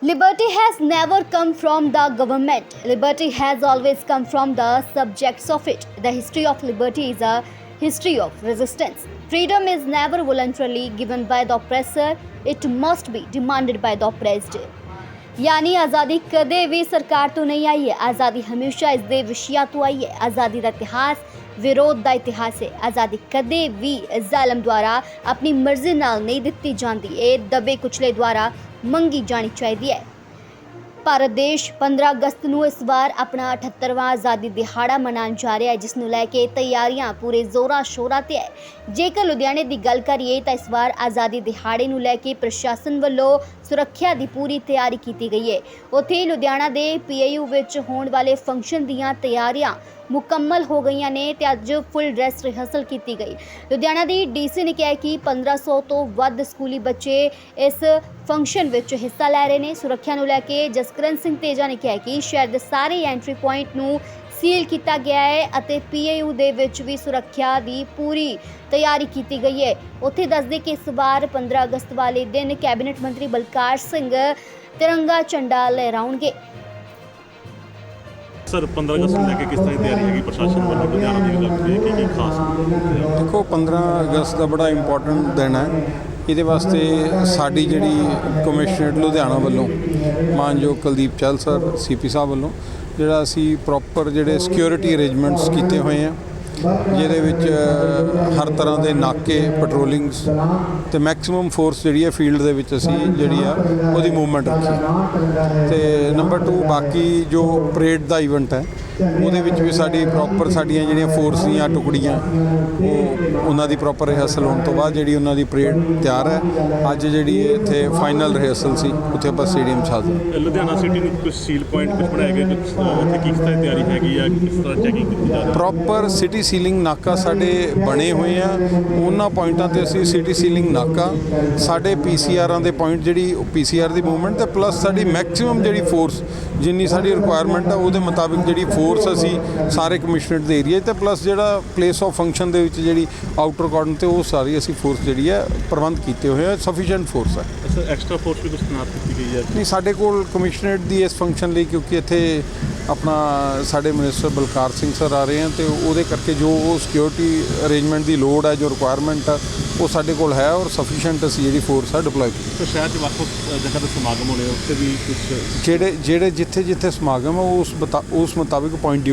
Liberty has never come from the government. Liberty has always come from the subjects of it. The history of liberty is a history of resistance. Freedom is never voluntarily given by the oppressor, it must be demanded by the oppressed. यानी आज़ादी कदे भी सरकार तो नहीं आई है आज़ादी हमेशा इस देवशिया तो आई है आज़ादी ਵਿਰੋਧ ਦਾ ਇਤਿਹਾਸ ਹੈ। ਆਜ਼ਾਦੀ ਕਦੇ ਵੀ ਜ਼ਾਲਮ ਦੁਆਰਾ ਆਪਣੀ ਮਰਜ਼ੀ ਨਾਲ ਨਹੀਂ ਦਿੱਤੀ ਜਾਂਦੀ। ਇਹ ਦਬੇ ਕੁਚਲੇ ਦੁਆਰਾ ਮੰਗੀ ਜਾਣੀ ਚਾਹੀਦੀ ਹੈ। ਭਾਰਤ ਦੇਸ਼ 15 ਅਗਸਤ ਨੂੰ ਇਸ ਵਾਰ ਆਪਣਾ 78ਵਾਂ ਆਜ਼ਾਦੀ ਦਿਹਾੜਾ ਮਨਾਉਣ ਜਾ ਰਿਹਾ ਹੈ, ਜਿਸ ਨੂੰ ਲੈ ਕੇ ਤਿਆਰੀਆਂ ਪੂਰੇ ਜ਼ੋਰਾਂ ਸ਼ੋਰਾਂ ਤੇ ਹੈ। ਜੇਕਰ ਲੁਧਿਆਣੇ ਦੀ ਗੱਲ ਕਰੀਏ ਤਾਂ ਇਸ ਵਾਰ ਆਜ਼ਾਦੀ ਦਿਹਾੜੇ ਨੂੰ ਲੈ ਕੇ ਪ੍ਰਸ਼ਾਸਨ ਵੱਲੋਂ ਸੁਰੱਖਿਆ ਦੀ ਪੂਰੀ ਤਿਆਰੀ ਕੀਤੀ ਗਈ ਹੈ। ਉੱਥੇ ਹੀ ਲੁਧਿਆਣਾ ਦੇ ਪੀਏਯੂ ਵਿੱਚ ਹੋਣ ਵਾਲੇ ਫੰਕਸ਼ਨ ਦੀਆਂ ਤਿਆਰੀਆਂ ਮੁਕੰਮਲ ਹੋ ਗਈਆਂ ਨੇ ਤੇ ਅੱਜ ਫੁੱਲ ਡਰੈਸ ਰਿਹਰਸਲ ਕੀਤੀ ਗਈ। ਲੁਧਿਆਣਾ ਦੀ ਡੀਸੀ ਨੇ ਕਿਹਾ ਕਿ 1500 ਤੋਂ ਵੱਧ ਸਕੂਲੀ ਬੱਚੇ ਇਸ ਫੰਕਸ਼ਨ ਵਿੱਚ ਹਿੱਸਾ ਲੈ ਰਹੇ ਨੇ। ਸੁਰੱਖਿਆ ਨੂੰ ਲੈ ਕੇ ਜਸਕਰਨ ਸਿੰਘ ਤੇਜਾ ਨੇ ਕਿਹਾ ਕਿ ਸ਼ਹਿਰ ਦੇ ਸਾਰੇ ਐਂਟਰੀ ਪੁਆਇੰਟ ਨੂੰ ਸੀਲ ਕੀਤਾ ਗਿਆ ਹੈ ਅਤੇ ਪੀਏਯੂ ਦੇ ਵਿੱਚ ਵੀ ਸੁਰੱਖਿਆ ਦੀ ਪੂਰੀ ਤਿਆਰੀ ਕੀਤੀ ਗਈ ਹੈ। ਉੱਥੇ ਦੱਸਦੇ ਕਿ ਇਸ ਵਾਰ 15 ਅਗਸਤ ਵਾਲੇ ਦਿਨ ਕੈਬਨਿਟ ਮੰਤਰੀ ਬਲਕਾਰ ਸਿੰਘ ਤਿਰੰਗਾ ਝੰਡਾ ਲਹਿਰਾਉਣਗੇ। ਸਰ 15 ਅਗਸਤ ਨੂੰ ਲੈ ਕੇ ਕਿਸ ਤਰ੍ਹਾਂ ਦੀ ਤਿਆਰੀ ਹੈਗੀ? ਪ੍ਰਸ਼ਾਸਨ ਵੱਲੋਂ ਲੁਧਿਆਣਾ ਦੀ ਗੱਲ ਕਰੀਏ ਕਿ ਕੀ ਖਾਸ? ਦੇਖੋ 15 ਅਗਸਤ ਦਾ ਬੜਾ ਇੰਪੋਰਟੈਂਟ ਦਿਨ ਹੈ। ਇਹਦੇ ਵਾਸਤੇ ਸਾਡੀ ਜਿਹੜੀ ਕਮਿਸ਼ਨਰੇਟ ਲੁਧਿਆਣਾ ਵੱਲੋਂ, ਮਾਨਯੋਗ ਕੁਲਦੀਪ ਚਹਿਲ ਸਰ ਸੀਪੀ ਸਾਹਿਬ ਵੱਲੋਂ, ਜਿਹੜਾ ਅਸੀਂ ਪ੍ਰੋਪਰ ਜਿਹੜੇ ਸਿਕਿਉਰਿਟੀ ਅਰੇਂਜਮੈਂਟਸ ਕੀਤੇ ਹੋਏ ਆ ਜਿਹਦੇ ਵਿੱਚ ਹਰ ਤਰ੍ਹਾਂ ਦੇ ਨਾਕੇ ਪੈਟਰੋਲਿੰਗਸ ਤੇ ਮੈਕਸਿਮਮ ਫੋਰਸ ਜਿਹੜੀ ਹੈ ਫੀਲਡ ਦੇ ਵਿੱਚ ਅਸੀਂ ਜਿਹੜੀ ਆ ਉਹਦੀ ਮੂਵਮੈਂਟ ਰੱਖੀ। ਤੇ ਨੰਬਰ 2 ਬਾਕੀ ਜੋ ਪਰੇਡ ਦਾ ਇਵੈਂਟ ਹੈ ਉਹਦੇ ਵਿੱਚ ਵੀ ਸਾਡੀ ਪ੍ਰੋਪਰ ਸਾਡੀਆਂ ਜਿਹੜੀਆਂ ਫੋਰਸ ਦੀਆਂ ਟੁਕੜੀਆਂ ਉਹ ਉਹਨਾਂ ਦੀ ਪ੍ਰੋਪਰ ਰਿਹਰਸਲ ਹੋਣ ਤੋਂ ਬਾਅਦ ਜਿਹੜੀ ਉਹਨਾਂ ਦੀ ਪਰੇਡ ਤਿਆਰ ਹੈ ਅੱਜ ਜਿਹੜੀ ਇੱਥੇ ਫਾਈਨਲ ਰਿਹਰਸਲ ਸੀ ਉੱਥੇ ਆਪਾਂ ਸਟੇਡੀਅਮ 'ਚ ਹਾਜ਼ਰ ਲੁਧਿਆਣਾ ਸਿਟੀ ਨੂੰ ਕੁਝ ਸੀਲ ਪੁਆਇੰਟ ਕੁਝ ਬਣਾਏ ਗਏ ਕੁਝ ਉੱਥੇ ਕੀ ਕਿਸ ਤਰ੍ਹਾਂ ਤਿਆਰੀ ਹੈਗੀ ਆ ਕਿਸ ਤਰ੍ਹਾਂ ਚੈਕਿੰਗ ਕੀਤੀ ਜਾ ਰਹੀ ਹੈ? ਪ੍ਰੋਪਰ ਸਿਟੀ ਸੀਲਿੰਗ ਨਾਕਾ ਸਾਡੇ ਬਣੇ ਹੋਏ ਆ। ਉਹਨਾਂ ਪੁਆਇੰਟਾਂ ਤੇ ਅਸੀਂ ਸਿਟੀ ਸੀਲਿੰਗ ਨਾਕਾ ਸਾਡੇ ਪੀਸੀਆਰਾਂ ਦੇ ਪੁਆਇੰਟ ਜਿਹੜੀ ਪੀਸੀਆਰ ਦੀ ਮੂਵਮੈਂਟ ਤੇ ਪਲੱਸ ਸਾਡੀ ਮੈਕਸਿਮਮ ਜਿਹੜੀ ਫੋਰਸ ਜਿੰਨੀ ਸਾਡੀ ਰਿਕੁਆਇਰਮੈਂਟ ਆ ਉਹਦੇ ਮੁਤਾਬਿਕ ਜਿਹੜੀ ਫੋਰਸ ਅਸੀਂ ਸਾਰੇ ਕਮਿਸ਼ਨਰੇਟ ਦੇ ਏਰੀਆ ਤੇ ਪਲੱਸ ਜਿਹੜਾ ਪਲੇਸ ਆਫ ਫੰਕਸ਼ਨ ਦੇ ਵਿੱਚ ਜਿਹੜੀ ਆਊਟਰ ਕਾਰਡਨ ਤੇ ਉਹ ਸਾਰੀ ਅਸੀਂ ਫੋਰਸ ਜਿਹੜੀ ਹੈ ਪ੍ਰਬੰਧ ਕੀਤੇ ਹੋਏ ਆ ਸਫੀਸ਼ੀਐਂਟ ਫੋਰਸ ਹੈ ਐਕਸਟਰਾ ਫੋਰਸ ਵੀ ਕੁਝ ਤੈਨਾਤ ਕੀਤੀ ਗਈ ਹੈ ਨਹੀਂ ਸਾਡੇ ਕੋਲ ਕਮਿਸ਼ਨਰੇਟ ਦੀ ਇਸ ਫੰਕਸ਼ਨ ਲਈ ਕਿਉਂਕਿ ਇੱਥੇ ਆਪਣਾ ਸਾਡੇ ਮਿਨਿਸਟਰ ਬਲਕਾਰ ਸਿੰਘ ਸਰ ਆ ਰਹੇ ਹਨ ਤੇ ਉਹਦੇ ਕਰਕੇ ਜੋ ਉਹ ਸਿਕਿਉਰਿਟੀ ਅਰੇਂਜਮੈਂਟ ਦੀ ਲੋੜ ਹੈ ਜੋ ਰਿਕੁਆਇਰਮੈਂਟ ਆ ਉਹ ਸਾਡੇ ਕੋਲ ਹੈ ਔਰ ਸਫੀਸ਼ੀਐਂਟ ਅਸੀਂ ਜਿਹੜੀ ਫੋਰਸ ਹੈ ਡਿਪਲੋਏ ਕੀਤੀ। ਸਰ ਸ਼ਹਿਰ 'ਚ ਵੱਖ-ਵੱਖ ਜਗ੍ਹਾ ਤੇ ਸਮਾਗਮ ਹੋਣੇ ਉੱਥੇ ਵੀ ਕੁਝ ਜਿਹੜੇ ਜਿਹੜੇ ਜਿੱਥੇ ਜਿੱਥੇ ਸਮਾਗਮ ਹੈ ਉਸ ਉਸ ਮੁਤਾਬਿਕ ਪੁਆਇੰਟ